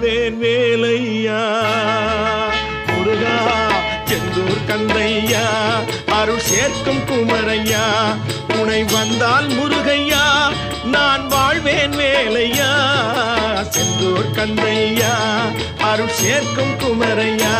வேல் வேலையா? முருகா செந்தூர் கந்தையா அருள் சேர்க்கும் குமரையா? துணை வந்தால் முருகையா? நான் வாழ்வேன் வேலையா? செந்தூர் கந்தையா அருள் சேர்க்கும் குமரையா?